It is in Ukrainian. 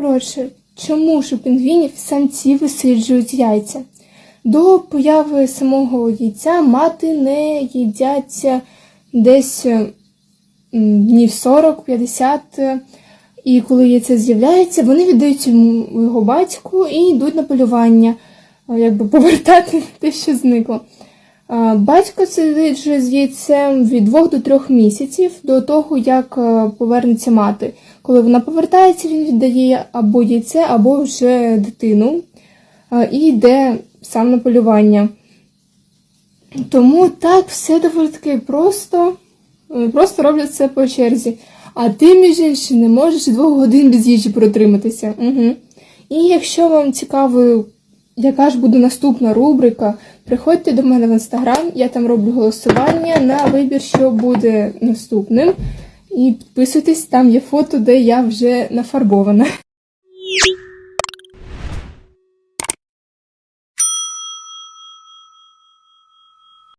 Коротше, чому ж у пінгвінів самці висиджують яйця? До появи самого яйця мати не їдяться десь днів 40-50. е, І коли яйце з'являється, вони віддають йому його батьку і йдуть на полювання, е, якби повертати те, що зникло. Батько сидить вже з яйцем від 2 до 3 місяців до того, як е, повернеться мати. Коли вона повертається, він віддає або яйце, або вже дитину і йде сам на полювання. Тому так все доволі таки просто, е, просто роблять це по черзі. А ти, між іншим, не можеш двох годин без їжі протриматися. Угу. І якщо вам цікаво, яка ж буде наступна рубрика, приходьте до мене в інстаграм, я там роблю голосування на вибір, що буде наступним. І підписуйтесь, там є фото, де я вже нафарбована.